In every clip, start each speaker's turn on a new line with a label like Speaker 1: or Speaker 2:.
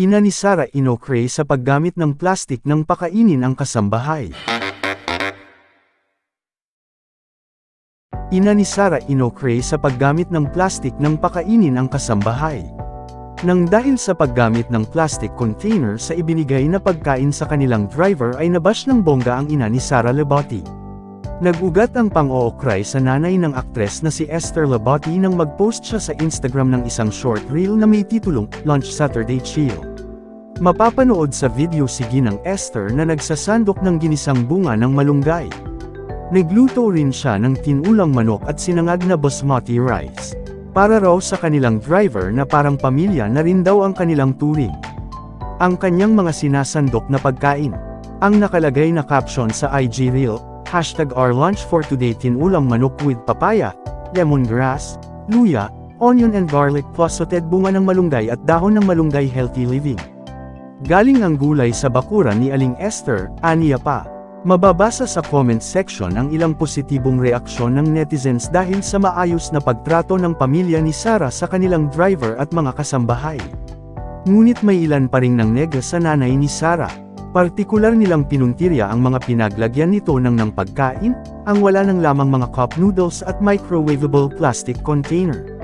Speaker 1: Ina ni Sara inokray sa paggamit ng plastik ng pakainin ang kasambahay. Ina ni Sara inokray sa paggamit ng plastik ng pakainin ang kasambahay. Nang dahil sa paggamit ng plastic container sa ibinigay na pagkain sa kanilang driver ay nabash ng bongga ang ina ni Sara Lebotti. Nag-ugat ang pang-ookray sa nanay ng aktres na si Esther Lebotti nang mag-post siya sa Instagram ng isang short reel na may titulong, Lunch Saturday Chill. Mapapanood sa video si Ginang Esther na nagsasandok ng ginisang bunga ng malunggay. Nagluto rin siya ng tinulang manok at sinangag na basmati rice. Para raw sa kanilang driver na parang pamilya na rin daw ang kanilang turing. Ang kanyang mga sinasandok na pagkain. Ang nakalagay na caption sa IG Reel, hashtag our lunch for today tinulang manok with papaya, lemongrass, luya, onion and garlic plus sauteed bunga ng malunggay at dahon ng malunggay healthy living. Galing ang gulay sa bakuran ni Aling Esther, aniya pa. Mababasa sa comment section ang ilang positibong reaksyon ng netizens dahil sa maayos na pagtrato ng pamilya ni Sara sa kanilang driver at mga kasambahay. Ngunit may ilan pa ring nang nega sa nanay ni Sara. Partikular nilang pinuntirya ang mga pinaglagyan nito ng ng pagkain, ang wala ng lamang mga cup noodles at microwavable plastic container.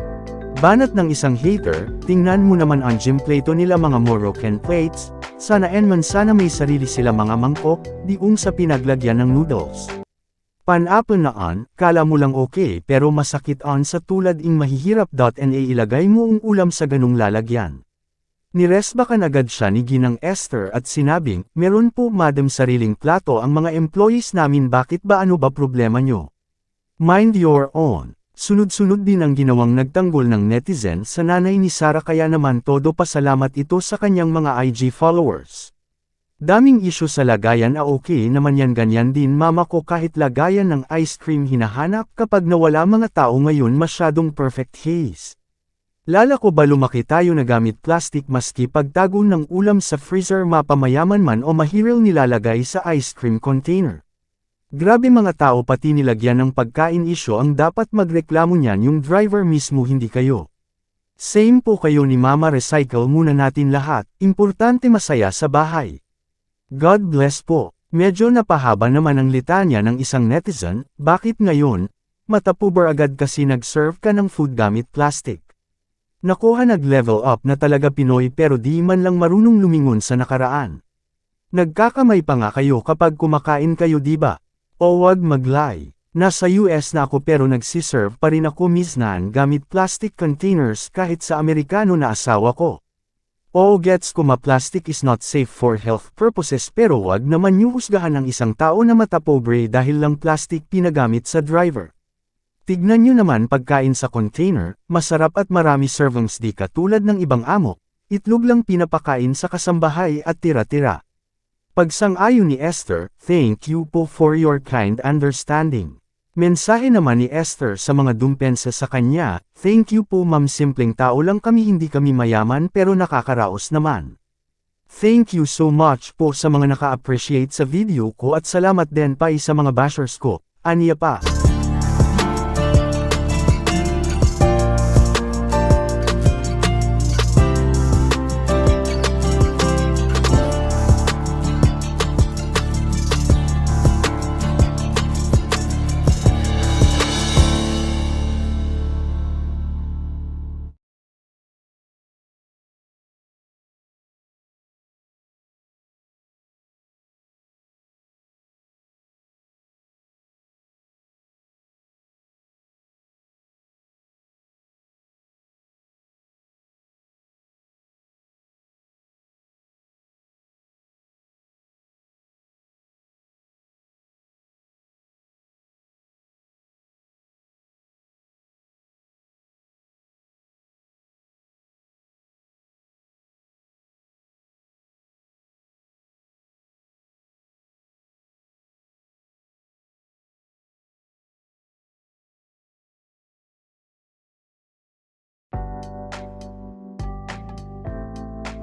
Speaker 1: Banat ng isang hater, tingnan mo naman ang gym plato nila mga Moroccan plates, sana enman sana may sarili sila mga mangkok, diung sa pinaglagyan ng noodles. Pan-apple na on, kala mo lang okay pero masakit on sa tulad ing mahihirap.na ilagay mo ang ulam sa ganung lalagyan. Niresbakan agad siya ni Ginang Esther at sinabing, meron po madam sariling plato ang mga employees namin bakit ba ano ba problema nyo? Mind your own. Sunod-sunod din ang ginawang nagtanggol ng netizen sa nanay ni Sara kaya naman todo pasalamat ito sa kanyang mga IG followers. Daming issue sa lagayan a okay naman yan ganyan din mama ko kahit lagayan ng ice cream hinahanap kapag nawala mga tao ngayon masyadong perfect haze. Lala ko ba lumaki tayo na gamit plastic maski pagtago ng ulam sa freezer mapamayaman man o mahiril nilalagay sa ice cream container. Grabe mga tao pati nilagyan ng pagkain isyo ang dapat magreklamo niyan yung driver mismo hindi kayo. Same po kayo ni Mama Recycle muna natin lahat, importante masaya sa bahay. God bless po. Medyo napahaba naman ang litanya ng isang netizen, bakit ngayon? Matapuber agad kasi nag-serve ka ng food gamit plastic. Nakuha nag-level up na talaga Pinoy pero di man lang marunong lumingon sa nakaraan. Nagkakamay pa nga kayo kapag kumakain kayo diba? O wag maglay. Nasa US na ako pero nagsiserve pa rin ako misnan gamit plastic containers kahit sa Amerikano na asawa ko. Oo gets ko ma-plastic is not safe for health purposes pero wag naman yung husgahan ng isang tao na matapobre dahil lang plastic pinagamit sa driver. Tignan nyo naman pagkain sa container, masarap at marami servings di katulad ng ibang amo, itlog lang pinapakain sa kasambahay at tira-tira. Pagsang-ayon ni Esther, thank you po for your kind understanding. Mensahe naman ni Esther sa mga dumpensa sa kanya, thank you po ma'am simpleng tao lang kami hindi kami mayaman pero nakakaraos naman. Thank you so much po sa mga naka-appreciate sa video ko at salamat din pa sa mga bashers ko, aniya pa.